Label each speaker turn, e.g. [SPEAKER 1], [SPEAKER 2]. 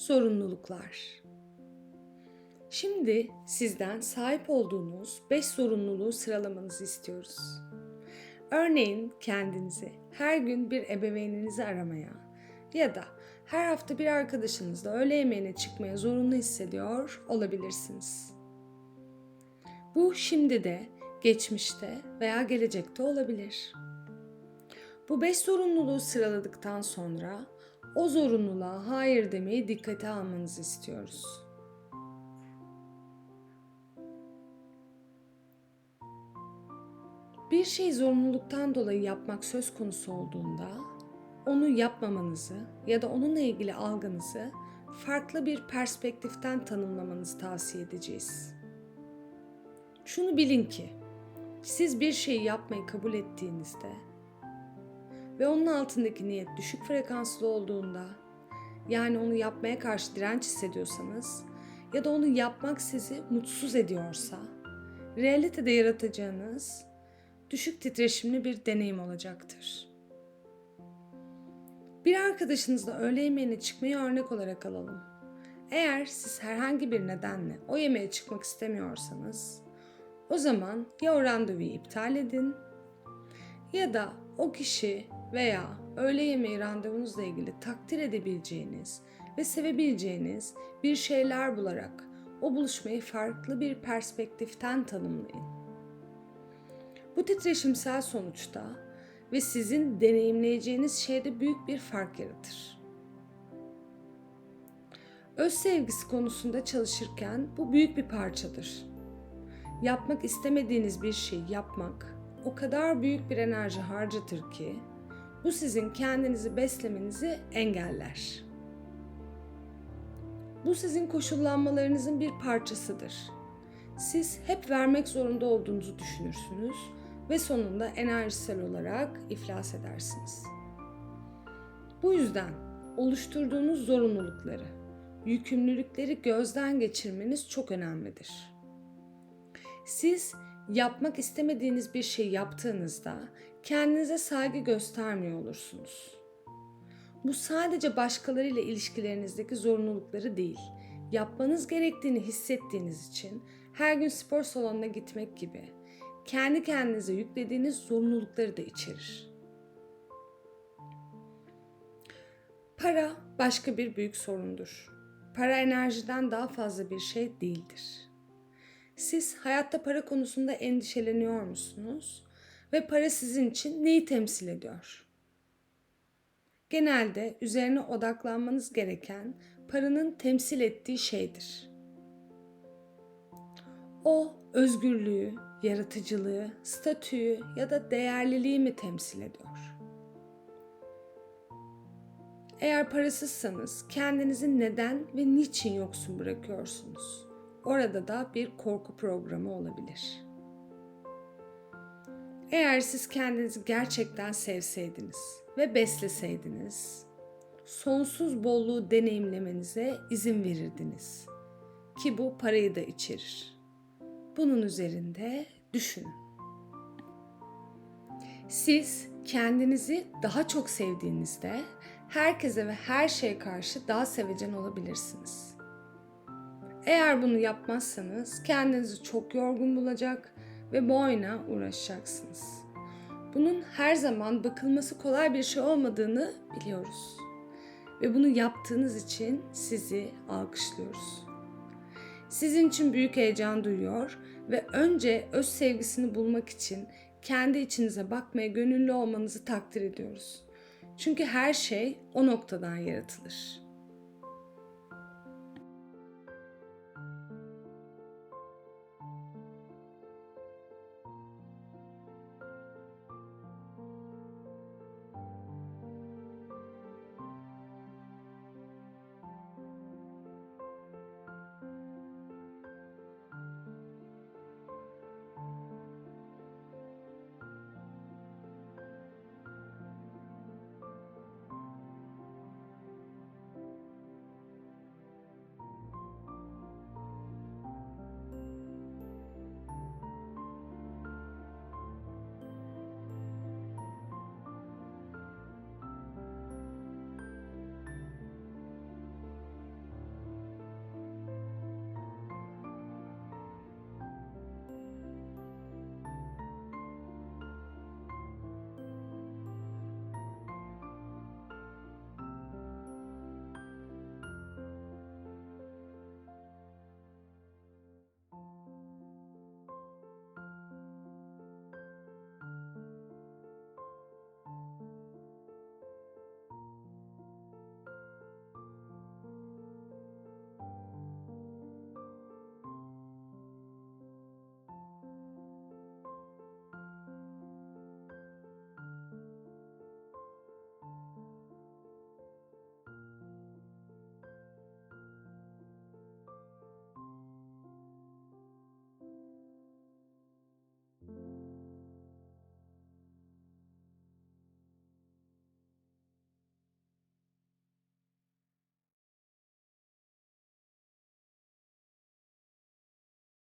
[SPEAKER 1] Zorunluluklar Şimdi sizden sahip olduğunuz 5 zorunluluğu sıralamanızı istiyoruz. Örneğin kendinizi her gün bir ebeveyninizi aramaya ya da her hafta bir arkadaşınızla öğle yemeğine çıkmaya zorunlu hissediyor olabilirsiniz. Bu şimdi de, geçmişte veya gelecekte olabilir. Bu beş zorunluluğu sıraladıktan sonra o zorunluluğa hayır demeyi dikkate almanızı istiyoruz. Bir şey zorunluluktan dolayı yapmak söz konusu olduğunda onu yapmamanızı ya da onunla ilgili algınızı farklı bir perspektiften tanımlamanızı tavsiye edeceğiz. Şunu bilin ki siz bir şeyi yapmayı kabul ettiğinizde ve onun altındaki niyet düşük frekanslı olduğunda yani onu yapmaya karşı direnç hissediyorsanız ya da onu yapmak sizi mutsuz ediyorsa realitede yaratacağınız düşük titreşimli bir deneyim olacaktır. Bir arkadaşınızla öğle yemeğine çıkmayı örnek olarak alalım. Eğer siz herhangi bir nedenle o yemeğe çıkmak istemiyorsanız o zaman ya o randevuyu iptal edin ya da o kişi veya öğle yemeği randevunuzla ilgili takdir edebileceğiniz ve sevebileceğiniz bir şeyler bularak o buluşmayı farklı bir perspektiften tanımlayın. Bu titreşimsel sonuçta ve sizin deneyimleyeceğiniz şeyde büyük bir fark yaratır. Öz sevgisi konusunda çalışırken bu büyük bir parçadır. Yapmak istemediğiniz bir şey yapmak o kadar büyük bir enerji harcatır ki bu sizin kendinizi beslemenizi engeller. Bu sizin koşullanmalarınızın bir parçasıdır. Siz hep vermek zorunda olduğunuzu düşünürsünüz ve sonunda enerjisel olarak iflas edersiniz. Bu yüzden oluşturduğunuz zorunlulukları, yükümlülükleri gözden geçirmeniz çok önemlidir. Siz yapmak istemediğiniz bir şey yaptığınızda kendinize saygı göstermiyor olursunuz. Bu sadece başkalarıyla ilişkilerinizdeki zorunlulukları değil, yapmanız gerektiğini hissettiğiniz için her gün spor salonuna gitmek gibi kendi kendinize yüklediğiniz zorunlulukları da içerir. Para başka bir büyük sorundur. Para enerjiden daha fazla bir şey değildir. Siz hayatta para konusunda endişeleniyor musunuz? Ve para sizin için neyi temsil ediyor? Genelde üzerine odaklanmanız gereken paranın temsil ettiği şeydir. O özgürlüğü, yaratıcılığı, statüyü ya da değerliliği mi temsil ediyor? Eğer parasızsanız kendinizi neden ve niçin yoksun bırakıyorsunuz? Orada da bir korku programı olabilir. Eğer siz kendinizi gerçekten sevseydiniz ve besleseydiniz, sonsuz bolluğu deneyimlemenize izin verirdiniz. Ki bu parayı da içerir. Bunun üzerinde düşünün. Siz kendinizi daha çok sevdiğinizde herkese ve her şeye karşı daha sevecen olabilirsiniz. Eğer bunu yapmazsanız kendinizi çok yorgun bulacak ve bu oyuna uğraşacaksınız. Bunun her zaman bakılması kolay bir şey olmadığını biliyoruz. Ve bunu yaptığınız için sizi alkışlıyoruz. Sizin için büyük heyecan duyuyor ve önce öz sevgisini bulmak için kendi içinize bakmaya gönüllü olmanızı takdir ediyoruz. Çünkü her şey o noktadan yaratılır.